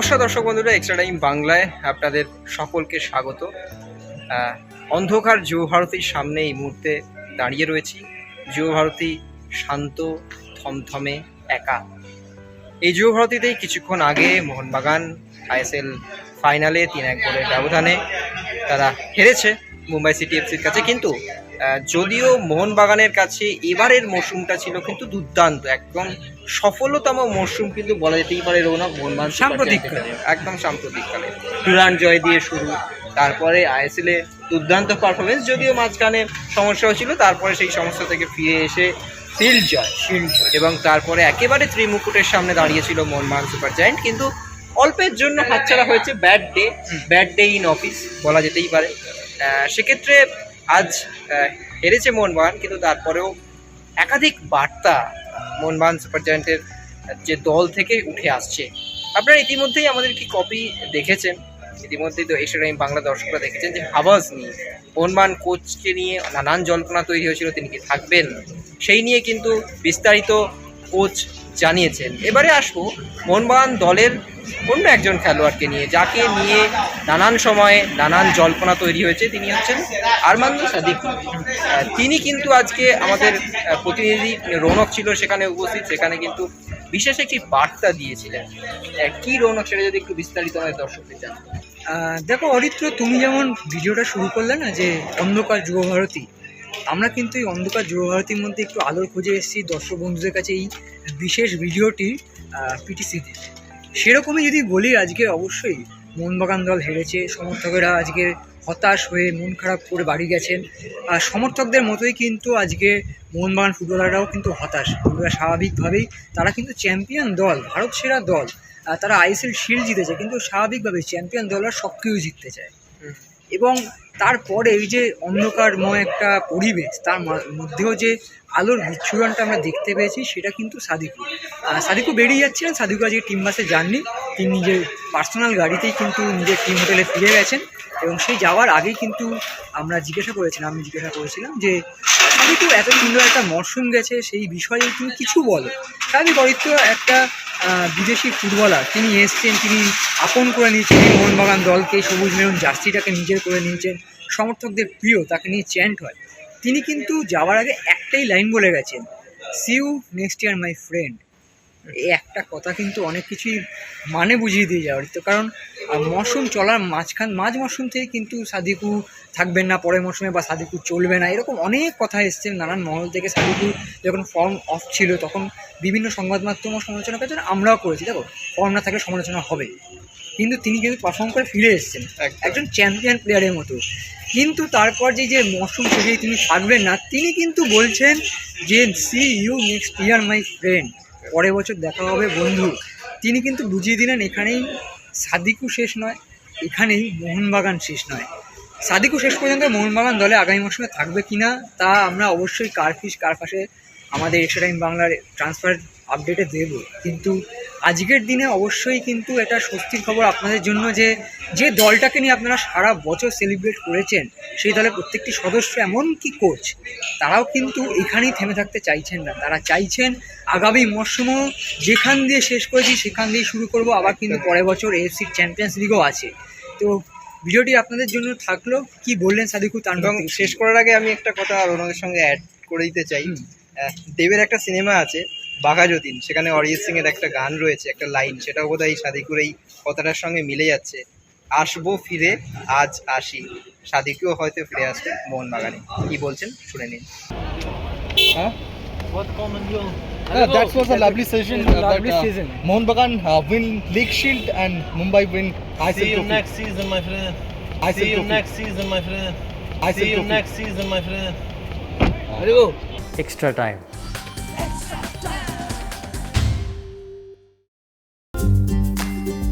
নমস্কার দর্শক বন্ধুরা এক্সট্রা টাইম বাংলায় আপনাদের সকলকে স্বাগত। অন্ধকার যুব ভারতীর সামনে এই মুহূর্তে দাঁড়িয়ে রয়েছি। যুব ভারতী শান্ত, থমথমে, একা। এই যুব ভারতীতেই কিছুক্ষণ আগে মোহনবাগান, আইএসএল ফাইনালে তিন এক গোলের ব্যবধানে তারা হেরেছে মুম্বাই সিটি এফসির কাছে। কিন্তু যদিও মোহনবাগানের কাছে এবারের মরশুমটা ছিল কিন্তু দুর্দান্ত একদম সফলতম মরশুম কিন্তু বলা যেতেই পারে রৌনক মোহনবাগান সাম্প্রতিককালে। একদম সাম্প্রতিককালে। টুরান জয় দিয়ে শুরু তারপরে আইএসএল এ দুর্দান্ত পারফরমেন্স যদিও মাঝখানে সমস্যা হয়েছিল তারপরে সেই সমস্যা থেকে ফিরে এসে ফিল্ড জয় এবং তারপরে একেবারে ত্রিমুকুটের সামনে দাঁড়িয়েছিল মোহনবাগান সুপার জায়েন্ট কিন্তু অল্পের জন্য হাতছাড়া হয়েছে bad day bad day in office বলা যেতেই পারে। সেক্ষেত্রে আজ হেরেছে মোহনবাগান, কিন্তু তারপরেও একাধিক বার্তা মোহনবাগান সুপার জায়েন্টের যে দল থেকে উঠে আসছে। আপনারা ইতিমধ্যেই আমাদের কি কপি দেখেছেন? ইতিমধ্যেই তো এক্সট্রা টাইম বাংলা দর্শকরা দেখেছেন যে হাবাস নিয়ে, মোহনবাগান কোচকে নিয়ে নানান জল্পনা তৈরি হয়েছিল, তিনি কি থাকবেন? সেই নিয়ে কিন্তু বিস্তারিত কোচ জানিয়েছেন। এবারে আসব মোহনবাগান দলের অন্য একজন খেলোয়াড়কে নিয়ে, যাকে নিয়ে নানান সময়ে নানান জল্পনা তৈরি হয়েছে। তিনি হচ্ছেন আরমান্দ সাদিক। তিনি কিন্তু আজকে আমাদের প্রতিনিধি রৌনক ছিল সেখানে উপস্থিত, সেখানে কিন্তু বিশেষ একটি বার্তা দিয়েছিলেন। কি রৌনক, সেটা যদি একটু বিস্তারিত আমাদের দর্শকদের জানান। দেখো, অরিত্র, তুমি যেমন ভিডিওটা শুরু করলে না, যে অন্ধকার যুব ভারতী, আমরা কিন্তু এই অন্ধকার যুব ভারতীর মধ্যে একটু আলোর খুঁজে এসেছি। দর্শক বন্ধুদের কাছে এই বিশেষ ভিডিওটি পিটিসিতে। সেরকমই যদি বলি আজকে অবশ্যই মোহনবাগান দল হেরেছে সমর্থকেরা আজকে হতাশ হয়ে মন খারাপ করে বাড়ি গেছেন। আর সমর্থকদের মতোই কিন্তু আজকে মোহনবাগান ফুটবলাররাও কিন্তু হতাশ। ফুটবলার স্বাভাবিকভাবেই তারা কিন্তু চ্যাম্পিয়ন দল ভারত সেরা দল। তারা আইএসএল শিল্ড জিতেছে কিন্তু স্বাভাবিকভাবে চ্যাম্পিয়ন দলরা সব কিছু জিততে চায়। এবং তারপরে এই যে অন্ধকারময় একটা পরিবেশ, তার মধ্যেও যে আলোর বিচ্ছুরণটা আমরা দেখতে পেয়েছি, সেটা কিন্তু সাদিকু। সাদিকু বেরিয়ে যাচ্ছিলেন, সাদিকু আজকে টিম বাসে যাননি। তিনি নিজের পার্সোনাল গাড়িতেই কিন্তু নিজের টিম হোটেলে ফিরে গেছেন। এবং সেই যাওয়ার আগেই কিন্তু আমরা জিজ্ঞাসা করেছিলাম, আমি জিজ্ঞাসা করেছিলাম যে সাদিকু এত সুন্দর একটা মরশুম গেছে, সেই বিষয়ে তুমি কিছু বলো। সাদিক অরিত্র একটা বিদেশি ফুটবলার তিনি এসছেন, তিনি আপন করে নিয়েছেন মোহনবাগান দলকে সবুজ মেরুন জার্সিটাকে নিজের করে নিয়েছেন, সমর্থকদের প্রিয়, তাকে নিয়ে চ্যান্ট হয়। তিনি কিন্তু যাওয়ার আগে একটাই লাইন বলে গেছেন see you next year my friend এই একটা কথা কিন্তু অনেক কিছুই মানে বুঝিয়ে দিয়ে যাওয়ার। তো কারণ মরশুম চলার মাঝখান মাঝ মরশুম থেকে কিন্তু সাদিকু থাকবেন না পরের মরশুমে বা সাদিকু চলবে না এরকম অনেক কথা এসছে নানান মহল থেকে। সাদিকু যখন ফর্ম অফ ছিল তখন বিভিন্ন সংবাদ মাধ্যম সমালোচনা করেছেন আমরাও করেছি। দেখো ফর্ম না থাকলে সমালোচনা হবে। কিন্তু তিনি কিন্তু পারফর্ম করে ফিরে এসছেন একজন চ্যাম্পিয়ন প্লেয়ারের মতো। কিন্তু তারপর যে যে মরশুম শেষে তিনি থাকবেন না তিনি কিন্তু বলছেন যে see you next year my friend পরের বছর দেখা হবে বন্ধু। তিনি কিন্তু বুঝিয়ে দিলেন, এখানেই সাদিকু শেষ নয়, এখানেই মোহনবাগান শেষ নয়। সাদিকু শেষ পর্যন্ত মোহনবাগান দলে আগামী মৌসুমে থাকবে কি না তা আমরা অবশ্যই কারফিস, কারফাসে আমাদের এক্সট্রা টাইম বাংলার ট্রান্সফার আপডেটে দেব। কিন্তু আজকের দিনে অবশ্যই কিন্তু এটা স্বস্তির খবর আপনাদের জন্য যে যে দলটাকে নিয়ে আপনারা সারা বছর সেলিব্রেট করেছেন সেই দলের প্রত্যেকটি সদস্য এমনকি কোচ তারাও কিন্তু এখানেই থেমে থাকতে চাইছেন না। তারা চাইছেন আগামী মরশুমও যেখান দিয়ে শেষ করেছি সেখান দিয়ে শুরু করব। আবার কিন্তু পরের বছর এএফসি চ্যাম্পিয়ন্স লিগও আছে। তো ভিডিওটি আপনাদের জন্য থাকল। কি বললেন সাদিকু তার শেষ করার আগে আমি একটা কথা আর ওনাদের সঙ্গে অ্যাড করে দিতে চাই। দেবের একটা সিনেমা আছে। বাঘা যতীন সেখানে অরিজিৎ সিং এর একটা গান রয়েছে একটা লাইন সেটাও বোধ হয় সাদিকুর এই কথাটার সঙ্গে মিলে যাচ্ছে আসব ফিরে আজ আসি সাদিকেও হয়তো ফিরে আসবে মোহনবাগানে কি বলছেন শুনে নিন you? Yeah, that was a lovely session. Uh, lovely that, uh, season. Mohan Bagan uh, win League Shield and Mumbai win ISL See you Trophy. next season, my friend. ISL See you Trophy. next season, my friend. ISL See you Trophy. next season, my friend. extra time